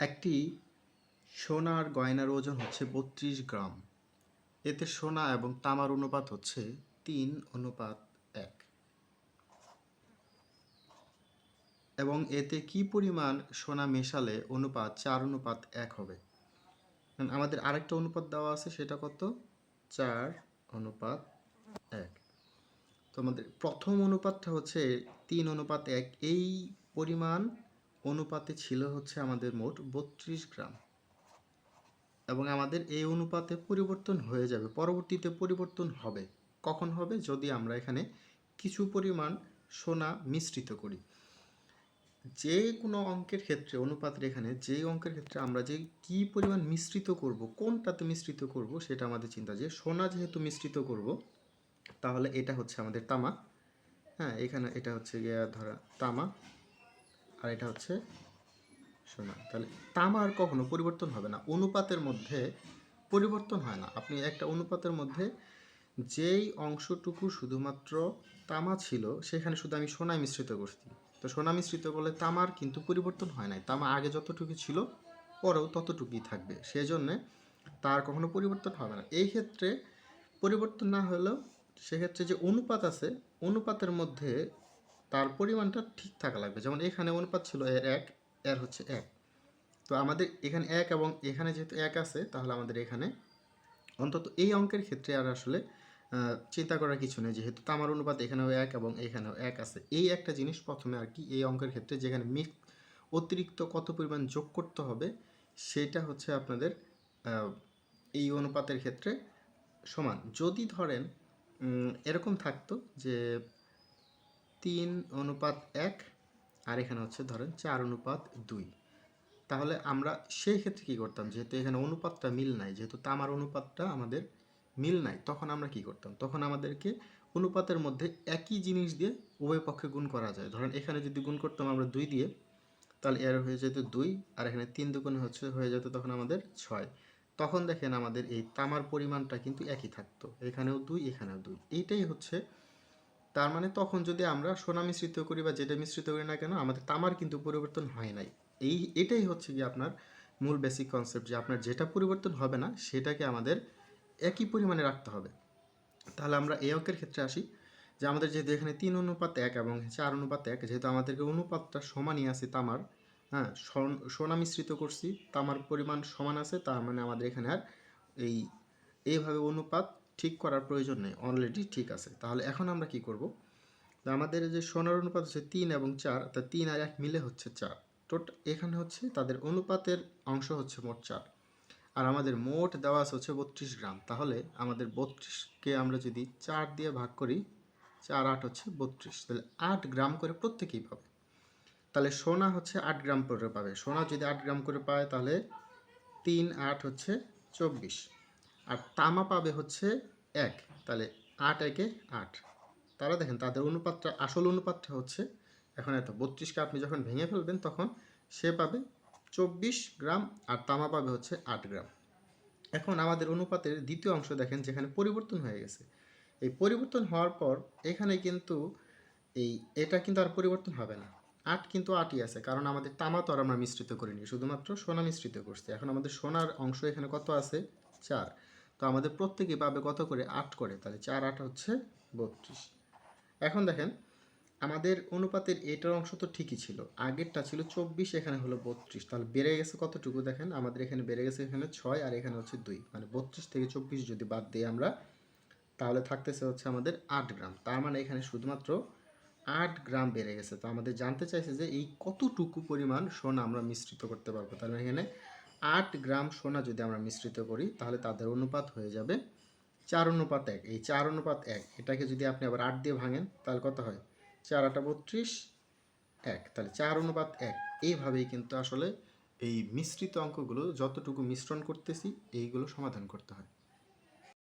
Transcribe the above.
একটি সোনার গয়নার ওজন হচ্ছে বত্রিশ গ্রাম। এতে সোনা এবং তামার অনুপাত হচ্ছে তিন অনুপাত এক। এবং এতে কি পরিমাণ সোনা মেশালে অনুপাত চার অনুপাত এক হবে? আমাদের আরেকটা অনুপাত দেওয়া আছে, সেটা কত? চার অনুপাত এক। তো আমাদের প্রথম অনুপাতটা হচ্ছে তিন অনুপাত এক। এই পরিমাণ অনুপাতে ছিল হচ্ছে আমাদের মোট বত্রিশ গ্রাম। এবং আমাদের এই অনুপাতে পরিবর্তন হয়ে যাবে, পরবর্তীতে পরিবর্তন হবে। কখন হবে? যদি আমরা এখানে কিছু পরিমাণ সোনা মিশ্রিত করি। যে কোনো অঙ্কের ক্ষেত্রে, অনুপাতের এখানে যে অঙ্কের ক্ষেত্রে আমরা যে কি পরিমাণ মিশ্রিত করব, কোনটাতে মিশ্রিত করব, সেটা আমাদের চিন্তা যে সোনা যেহেতু মিশ্রিত করব, তাহলে এটা হচ্ছে আমাদের তামা। হ্যাঁ এখানে এটা হচ্ছে গিয়া ধরা তামা। আর এটা হচ্ছে সোনা। তাহলে তামার কখনো পরিবর্তন হবে না। অনুপাতের মধ্যে পরিবর্তন হয় না। আপনি একটা অনুপাতের মধ্যে যেই অংশটুকু শুধুমাত্র তামা ছিল, সেখানে শুধু আমি সোনায় মিশ্রিত করছি। তো সোনা মিশ্রিত করলে তামার কিন্তু পরিবর্তন হয় নাই। তামা আগে যতটুকু ছিল, পরেও ততটুকুই থাকবে। সেই জন্যে তার কখনো পরিবর্তন হবে না। এই ক্ষেত্রে পরিবর্তন না হলেও, সেক্ষেত্রে যে অনুপাত আছে, অনুপাতের মধ্যে তার পরিমাণটা ঠিক থাকা লাগবে। যেমন এখানে অনুপাত ছিল এর এক, এর হচ্ছে এক। তো আমাদের এখানে এক এবং এখানে যেহেতু এক আছে, তাহলে আমাদের এখানে অন্তত এই অঙ্কের ক্ষেত্রে আর আসলে চিন্তা করার কিছু নেই। যেহেতু তামার অনুপাত এখানেও এক এবং এখানেও এক আছে। এই একটা জিনিস প্রথমে আর কি এই অঙ্কের ক্ষেত্রে যেখানে মিক্স অতিরিক্ত কত পরিমাণ যোগ করতে হবে, সেটা হচ্ছে আপনাদের এই অনুপাতের ক্ষেত্রে সমান। যদি ধরেন এরকম থাকতো যে তিন অনুপাত এক, আর এখানে হচ্ছে ধরেন চার অনুপাত দুই। তাহলে আমরা সেই ক্ষেত্রে কি করতাম? যেহেতু এখানে অনুপাতটা মিল নাই, যেহেতু তামার অনুপাতটা আমাদের মিল নাই, তখন আমরা কি করতাম? তখন আমাদেরকে অনুপাতের মধ্যে একই জিনিস দিয়ে উভয় পক্ষে গুণ করা যায়। ধরেন এখানে যদি গুণ করতাম আমরা দুই দিয়ে, তাহলে এর হয়ে যেত দুই, আর এখানে তিন দুগুণ হচ্ছে, হয়ে যেত তখন আমাদের ছয়। তখন দেখেন আমাদের এই তামার পরিমাণটা কিন্তু একই থাকতো। এখানেও দুই এখানেও দুই। এইটাই হচ্ছে তার মানে তখন যদি আমরা সোনা মিশ্রিত করি বা যেটা মিশ্রিত করি না কেন, আমাদের তামার কিন্তু পরিবর্তন হয় নাই। এই, এটাই হচ্ছে কি আপনার মূল বেসিক কনসেপ্ট যে আপনার যেটা পরিবর্তন হবে না, সেটাকে আমাদের একই পরিমাণে রাখতে হবে। তাহলে আমরা এই অঙ্কের ক্ষেত্রে আসি যে আমাদের যেহেতু এখানে তিন অনুপাত এক এবং চার অনুপাত এক, যেহেতু আমাদেরকে অনুপাতটা সমানই আছে তামার হ্যাঁ সোনা মিশ্রিত করছি, তামার পরিমাণ সমান আছে, তার মানে আমাদের এখানে আর এই, এইভাবে অনুপাত ঠিক করার প্রয়োজন নেই অলরেডি ঠিক আছে। তাহলে এখন আমরা কি করব? তো আমাদের যে সোনার অনুপাত হচ্ছে তিন এবং চার, তা তিন আর এক মিলে হচ্ছে চার। টোট, এখানে হচ্ছে তাদের অনুপাতের অংশ হচ্ছে মোট চার। আর আমাদের মোট দেওয়া আছে হচ্ছে বত্রিশ গ্রাম। তাহলে আমাদের বত্রিশকে আমরা যদি চার দিয়ে ভাগ করি, চার আট হচ্ছে বত্রিশ। তাহলে আট গ্রাম করে প্রত্যেকেই পাবে। তাহলে সোনা হচ্ছে আট গ্রাম করে পাবে। সোনা যদি আট গ্রাম করে পায়, তাহলে তিন আট হচ্ছে চব্বিশ। আর তামা পাবে হচ্ছে এক। তাহলে আট, একে আট। তারা দেখেন তাদের অনুপাতটা, আসল অনুপাতটা হচ্ছে, এখন এত, বত্রিশকে আপনি যখন ভেঙে ফেলবেন তখন সে পাবে চব্বিশ গ্রাম আর তামা পাবে হচ্ছে আট গ্রাম। এখন আমাদের অনুপাতের দ্বিতীয় অংশ দেখেন যেখানে পরিবর্তন হয়ে গেছে। এই পরিবর্তন হওয়ার পর এখানে কিন্তু এই, এটা কিন্তু আর পরিবর্তন হবে না। আট কিন্তু আটই আছে, কারণ আমাদের তামা তো আর আমরা মিশ্রিত করিনি, শুধুমাত্র সোনা মিশ্রিত করছি। এখন আমাদের সোনার অংশ এখানে কত আছে? চার। তো আমাদের প্রত্যেকেই পাবে কত করে? আট করে। তাহলে চার আট হচ্ছে বত্রিশ। এখন দেখেন, আমাদের অনুপাতের এটার অংশ তো ঠিকই ছিল। আগেরটা ছিল চব্বিশ, এখানে হলো বত্রিশ। তাহলে বেড়ে গেছে কতটুকু দেখেন? আমাদের এখানে বেড়ে গেছে এখানে ছয় আর এখানে হচ্ছে দুই। মানে বত্রিশ থেকে চব্বিশ যদি বাদ দিই আমরা, তাহলে থাকতেছে হচ্ছে আমাদের আট গ্রাম। তার মানে এখানে শুধুমাত্র আট গ্রাম বেড়ে গেছে। তো আমাদের জানতে চাইছে যে এই কতটুকু পরিমাণ সোনা আমরা মিশ্রিত করতে পারব। তাহলে এখানে আট গ্রাম সোনা যদি আমরা মিশ্রিত করি, তাহলে তাদের অনুপাত হয়ে যাবে চার অনুপাত এক। এই চার অনুপাত এক, এটাকে যদি আপনি আবার আট দিয়ে ভাঙেন, তাহলে কত হয়? চার আটা বত্রিশ, এক। তাহলে চার অনুপাত এক, এইভাবেই কিন্তু আসলে এই মিশ্রিত অঙ্কগুলো, যতটুকু মিশ্রণ করতেছি, এইগুলো সমাধান করতে হয়।